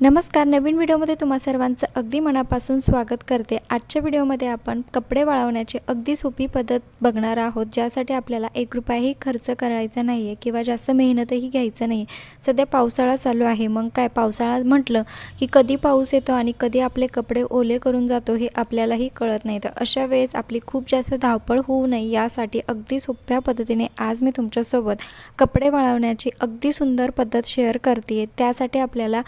नमस्कार नवीन व्हिडिओमध्ये तुम्हा सर्वांचं अगदी मनापासून स्वागत करते. आजच्या व्हिडिओमध्ये आपण कपडे वाळवण्याची अगदी सोपी पद्धत बघणार आहोत ज्यासाठी आपल्याला एक रुपयाही खर्च करायचा नाही आहे किंवा जास्त मेहनतही घ्यायचं नाही आहे सध्या पावसाळा चालू आहे. मग काय? पावसाळा म्हटलं की कधी पाऊस येतो आणि कधी आपले कपडे ओले करून जातो हे आपल्यालाही कळत नाही. तर अशा वेळेस आपली खूप जास्त धावपळ होऊ नये यासाठी अगदी सोप्या पद्धतीने आज मी तुमच्यासोबत कपडे वाळवण्याची अगदी सुंदर पद्धत शेअर करते त्यासाठी आपल्याला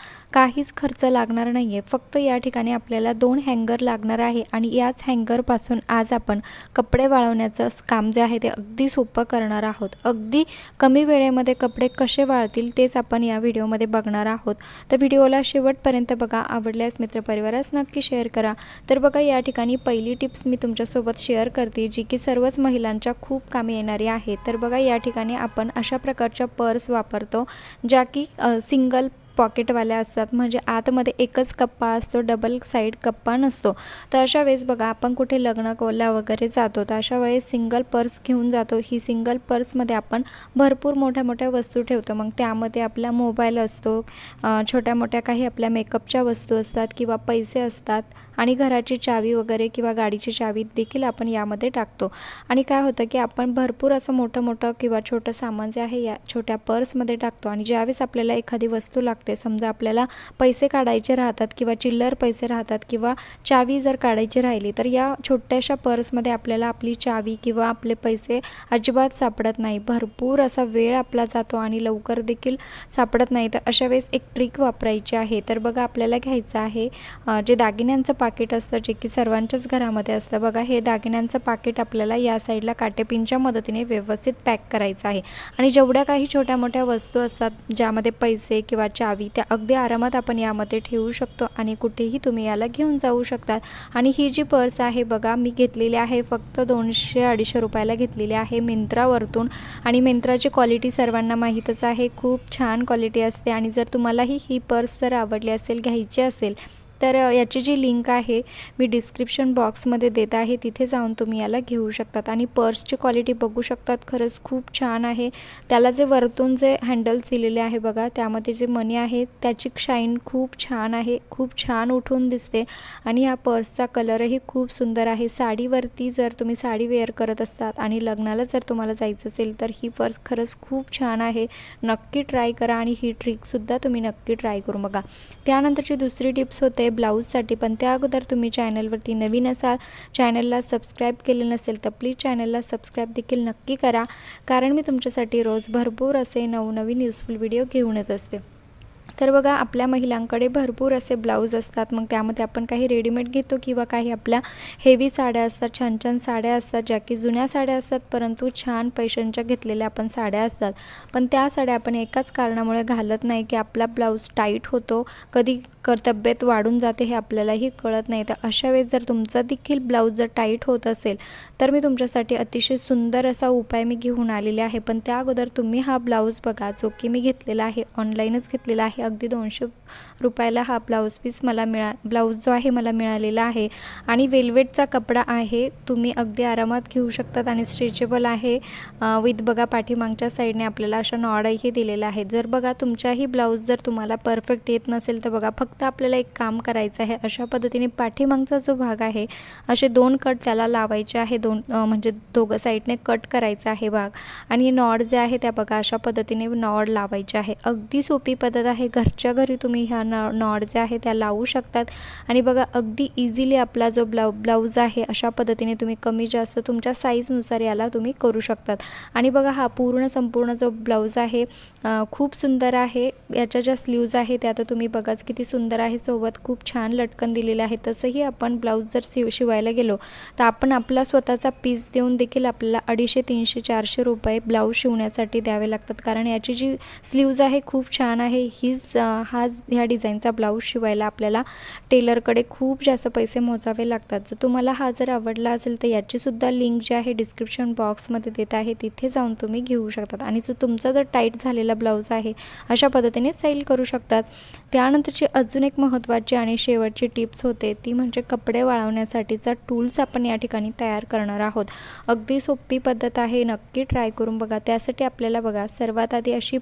काहीच खर्च लागणार नाही आहे फक्त या ठिकाणी आपल्याला दोन हँगर लागणार आहे आणि याच हँगरपासून आज आपण कपडे वाळवण्याचं काम जे आहे ते अगदी सोपं करणार आहोत. अगदी कमी वेळेमध्ये कपडे कसे वाळतील तेच आपण या व्हिडिओमध्ये बघणार आहोत. तर व्हिडिओला शेवटपर्यंत बघा. आवडल्यास मित्रपरिवारास नक्की शेअर करा. तर बघा या ठिकाणी पहिली टिप्स मी तुमच्यासोबत शेअर करते जी की सर्वच महिलांच्या खूप कामी येणारी आहे तर बघा या ठिकाणी आपण अशा प्रकारच्या पर्स वापरतो ज्या की सिंगल पॉकेटवाल्या असतात. म्हणजे आतमध्ये एकच कप्पा असतो डबल साईड कप्पा नसतो. तर अशा वेळेस बघा आपण कुठे लग्न कोला वगैरे जातो तर अशा वेळेस सिंगल पर्स घेऊन जातो. ही सिंगल पर्समध्ये आपण भरपूर मोठ्या मोठ्या वस्तू ठेवतो. मग त्यामध्ये आपला मोबाईल असतो छोट्या मोठ्या काही आपल्या मेकअपच्या वस्तू असतात किंवा पैसे असतात. आणि घराची चावी वगैरे किंवा गाडीची चावी देखील आपण यामध्ये टाकतो. आणि काय होतं की आपण भरपूर असं मोठं मोठं किंवा छोटं सामान जे आहे या छोट्या पर्समध्ये टाकतो. आणि ज्यावेळेस आपल्याला एखादी वस्तू लागते समजा आपल्याला पैसे काढायचे राहतात किंवा चिल्लर पैसे राहतात किंवा चावी जर काढायची राहिली तर या छोट्याशा पर्समध्ये आपल्याला आपली चावी किंवा आपले पैसे अजिबात सापडत नाही. भरपूर असा वेळ आपला जातो आणि लवकर देखील सापडत नाही. तर अशा वेळेस एक ट्रिक वापरायची आहे. तर बघा आपल्याला घ्यायचं आहे जे दागिन्यांचं पाकिट असतं जे की सर्वांच्याच घरामध्ये असतं. बघा हे दागिन्यांचं पाकिट आपल्याला या साईडला काटेपिनच्या मदतीने व्यवस्थित पॅक करायचं आहे. आणि जेवढ्या काही छोट्या मोठ्या वस्तू असतात ज्यामध्ये पैसे किंवा चावी त्या अगदी आरामात आपण यामध्ये ठेवू शकतो आणि कुठेही तुम्ही याला घेऊन जाऊ शकतात. आणि ही जी पर्स आहे बघा मी घेतलेली आहे फक्त दोनशे अडीचशे रुपयाला घेतलेली आहे मिंत्रावरतून. आणि मिंत्राची क्वालिटी सर्वांना माहीतच आहे. खूप छान क्वालिटी असते. आणि जर तुम्हालाही ही पर्स जर आवडली असेल घ्यायची असेल तर याची जी लिंक आहे मी डिस्क्रिप्शन बॉक्समध्ये देत आहे. तिथे जाऊन तुम्ही याला घेऊ शकतात. आणि पर्सची क्वालिटी बघू शकतात. खरंच खूप छान आहे. त्याला जे वरतून जे हँडल्स दिलेले आहे बघा त्यामध्ये जे मनी आहे त्याची शाईन खूप छान आहे. खूप छान उठून दिसते. आणि ह्या पर्सचा कलरही खूप सुंदर आहे. साडीवरती जर तुम्ही साडी वेअर करत असतात आणि लग्नाला जर तुम्हाला जायचं असेल तर ही पर्स खरंच खूप छान आहे. नक्की ट्राय करा आणि ही ट्रिकसुद्धा तुम्ही नक्की ट्राय करू बघा. त्यानंतरची दुसरी टिप्स होते आहे ब्लाऊजसाठी पण त्या अगोदर तुम्ही चॅनलवरती नवीन असाल चॅनलला सबस्क्राईब केले नसेल तर प्लीज चॅनलला सबस्क्राईब देखील नक्की करा. कारण मी तुमच्यासाठी रोज भरपूर असे नवनवीन युजफुल व्हिडिओ घेऊन येत असते. तर बघा आपल्या महिलांकडे भरपूर असे ब्लाऊज असतात. मग त्यामध्ये आपण काही रेडीमेड घेतो किंवा काही आपल्या हेवी साड्या असतात छान छान साड्या असतात ज्या की जुन्या साड्या असतात परंतु छान पैशांच्या घेतलेल्या आपण साड्या असतात. पण त्या साड्या आपण एकाच कारणामुळे घालत नाही की आपला ब्लाऊज टाईट होतो कधी कर तब्येत वाढून जाते हे आपल्यालाही कळत नाही. तर अशा वेळेस जर तुमचा देखील ब्लाऊज जर टाईट होत असेल तर मी तुमच्यासाठी अतिशय सुंदर असा उपाय मी घेऊन आलेले आहे. पण त्या अगोदर तुम्ही हा ब्लाऊज बघा जो की मी घेतलेला आहे ऑनलाईनच घेतलेला आहे. अगदी दोनशे रुपयाला हा ब्लाऊज पीस मला मिळा ब्लाऊज जो आहे मला मिळालेला आहे. आणि वेल्वेटचा कपडा आहे तुम्ही अगदी आरामात घेऊ शकतात आणि स्ट्रेचेबल आहे. विथ बघा पाठीमागच्या साईडने आपल्याला अशा नॉडही दिलेला आहे जर बघा तुमच्याही ब्लाऊज जर तुम्हाला परफेक्ट येत नसेल तर बघा फक्त आपल्याला एक काम करायचं आहे अशा पद्धतीने पाठीमागचा जो भाग आहे असे दोन कट त्याला लावायचे आहे दोन म्हणजे दोघं साईडने कट करायचा आहे भाग. आणि नॉड जे आहे त्या बघा अशा पद्धतीने नॉड लावायचे आहे. अगदी सोपी पद्धत आहे घरच्या घरी तुम्ही ह्या नॉ नॉड जे आहे त्या लावू शकतात. आणि बघा अगदी इझिली आपला जो ब्लाउ ब्लाऊज आहे अशा पद्धतीने तुम्ही कमी जास्त तुमच्या साईजनुसार याला तुम्ही करू शकतात. आणि बघा हा पूर्ण संपूर्ण जो ब्लाऊज आहे खूप सुंदर आहे. याच्या ज्या स्लीव्ज आहे त्या आता तुम्ही बघाच किती सुंदर सुंदर आहे सोबत खूप छान लटकन दिलेलं आहे. तसंही आपण ब्लाऊज जर शिव शिवायला गेलो तर आपण आपला स्वतःचा पीस देऊन देखील आपल्याला अडीचशे तीनशे चारशे रुपये ब्लाऊज शिवण्यासाठी द्यावे लागतात. कारण याची जी स्लीव्ज आहे खूप छान आहे. हीच हा ह्या डिझाईनचा ब्लाऊज शिवायला आपल्याला टेलरकडे खूप जास्त पैसे मोजावे लागतात. जर तुम्हाला हा जर आवडला असेल तर याचीसुद्धा लिंक जी आहे डिस्क्रिप्शन बॉक्समध्ये देत आहे. तिथे जाऊन तुम्ही घेऊ शकतात. आणि जो तुमचा जर टाईट झालेला ब्लाऊज आहे अशा पद्धतीने सेल करू शकतात. त्यानंतरची अजून अजून एक महत्त्वाची आणि शेवटची टिप्स होते ती म्हणजे कपडे वाळवण्यासाठीचा टूल्स आपण या ठिकाणी तयार करणार आहोत. अगदी सोपी पद्धत आहे नक्की ट्राय करून बघा. त्यासाठी आपल्याला बघा सर्वात आधी अशी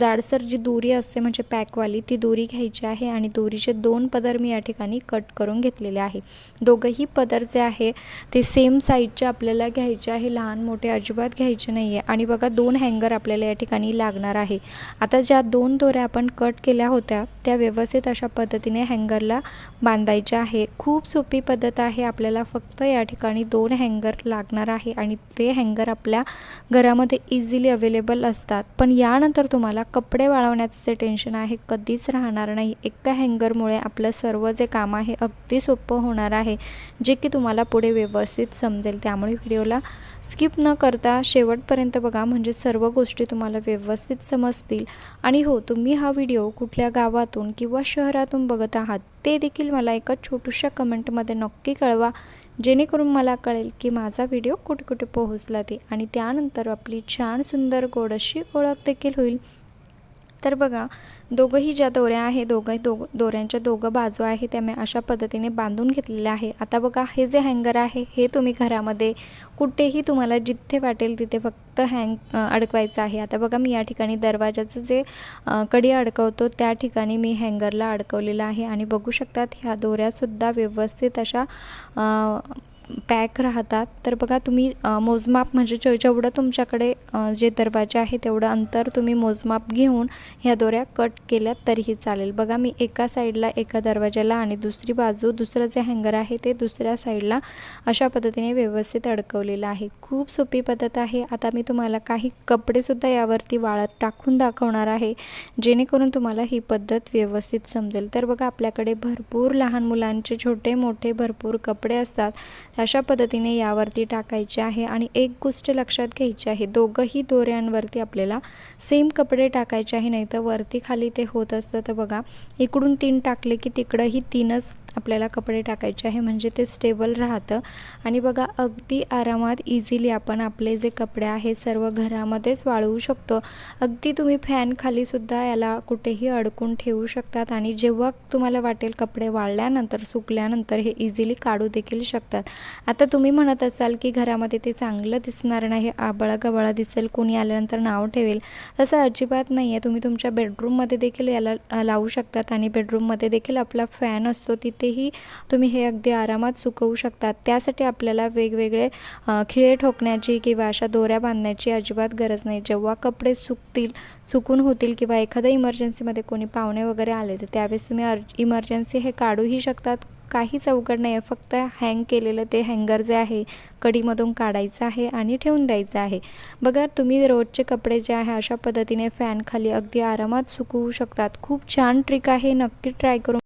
जाडसर जी दोरी असते म्हणजे पॅकवाली ती दोरी घ्यायची आहे आणि दोरीचे दोन पदर मी या ठिकाणी कट करून घेतलेले आहे. दोघंही पदर जे आहे ते सेम साईजचे आपल्याला घ्यायचे आहे. लहान मोठे अजिबात घ्यायचे नाही आहे आणि बघा दोन हँगर आपल्याला या ठिकाणी लागणार आहे. आता ज्या दोन दोऱ्या आपण कट केल्या होत्या त्या व्यवस्थित अशा पद्धतीने हँगरला बांधायचे आहे. खूप सोपी पद्धत आहे. आपल्याला फक्त या ठिकाणी दोन हँगर लागणार आहे आणि ते हँगर आपल्या घरामध्ये इझिली अवेलेबल असतात. पण यानंतर तुम्हाला कपडे वाळवण्याचं जे टेन्शन आहे. कधीच राहणार नाही. एका हँगरमुळे आपलं सर्व जे काम आहे अगदी सोपं होणार आहे. जे की तुम्हाला पुढे व्यवस्थित समजेल. त्यामुळे व्हिडिओला स्किप न करता शेवटपर्यंत बघा. म्हणजे सर्व गोष्टी तुम्हाला व्यवस्थित समजतील. आणि हो तुम्ही हा व्हिडिओ कुठल्या गावातून किंवा शहरातून बघत आहात ते देखील मला एका छोटूशा कमेंटमध्ये नक्की कळवा जेणेकरून मला कळेल की माझा व्हिडिओ कुठे कुठे पोहोचला ते. आणि त्यानंतर आपली छान सुंदर गोड अशी ओळख देखील होईल. तर बघा दोघंही ज्या दोऱ्या आहे दोघंही दोघ दोऱ्यांच्या दोघं बाजू आहे त्या मी अशा पद्धतीने बांधून घेतलेल्या आहे. आता बघा हे जे हँगर आहे हे तुम्ही घरामध्ये कुठेही तुम्हाला जिथे वाटेल तिथे फक्त हँग अडकवायचं आहे. आता बघा मी या ठिकाणी दरवाजाचं जे कडी अडकवतो त्या ठिकाणी मी हँगरला अडकवलेलं आहे. आणि बघू शकतात ह्या दोऱ्यासुद्धा व्यवस्थित अशा पॅक राहतात. तर बघा तुम्ही मोजमाप म्हणजे जे जेवढं तुमच्याकडे जे दरवाजे आहे तेवढं अंतर तुम्ही मोजमाप घेऊन ह्या दोऱ्या कट केल्या तरीही चालेल. बघा मी एका साईडला एका दरवाज्याला आणि दुसरी बाजू दुसरं जे हँगर आहे ते दुसऱ्या साईडला अशा पद्धतीने व्यवस्थित अडकवलेलं आहे. खूप सोपी पद्धत आहे. आता मी तुम्हाला काही कपडेसुद्धा यावरती वाळत टाकून दाखवणार आहे जेणेकरून तुम्हाला ही पद्धत व्यवस्थित समजेल. तर बघा आपल्याकडे भरपूर लहान मुलांचे छोटे मोठे भरपूर कपडे असतात. अशा पद्धतीने यावरती टाकायचे आहे आणि एक गोष्ट लक्षात घ्यायची आहे. दोघंही दोऱ्यांवरती आपल्याला सेम कपडे टाकायचे आहे नाही तर वरती खाली ते होत असतं. तर बघा इकडून तीन टाकले की तिकडंही तीनच आपल्याला कपडे टाकायचे आहे म्हणजे ते स्टेबल राहतं. आणि बघा अगदी आरामात इझिली आपण आपले जे कपडे आहे सर्व घरामध्येच वाळवू शकतो. अगदी तुम्ही फॅन खालीसुद्धा याला कुठेही अडकून ठेवू शकतात आणि जेव्हा तुम्हाला वाटेल कपडे वाळल्यानंतर सुकल्यानंतर हे इझिली काढू देखील शकतात. आता तुम्ही म्हणत असाल की घरामध्ये ते चांगलं दिसणार नाही आबळा गबळा दिसेल कोणी आल्यानंतर नाव ठेवेल. तसं अजिबात नाही आहे तुम्ही तुमच्या बेडरूममध्ये देखील याला लावू शकतात आणि बेडरूममध्ये देखील आपला फॅन असतो तिथे तिथेही तुम्ही हे अगदी आरामात सुकवू शकतात त्यासाठी आपल्याला वेगवेगळे खिळे ठोकण्याची किंवा अशा दोऱ्या बांधण्याची अजिबात गरज नाही. जेव्हा कपडे सुकतील सुकून होतील किंवा एखाद्या इमर्जन्सीमध्ये कोणी पाहुणे वगैरे आले तर त्यावेळेस तुम्ही अर्ज इमर्जन्सी हे काढूही शकतात. काहीच अवघड नाही आहे फक्त हँग केलेलं ते हँगर जे आहे कडीमधून काढायचं आहे आणि ठेवून द्यायचं आहे. बघा तुम्ही रोजचे कपडे जे आहे अशा पद्धतीने फॅनखाली अगदी आरामात सुकवू शकतात. खूप छान ट्रिक आहे. नक्की ट्राय करून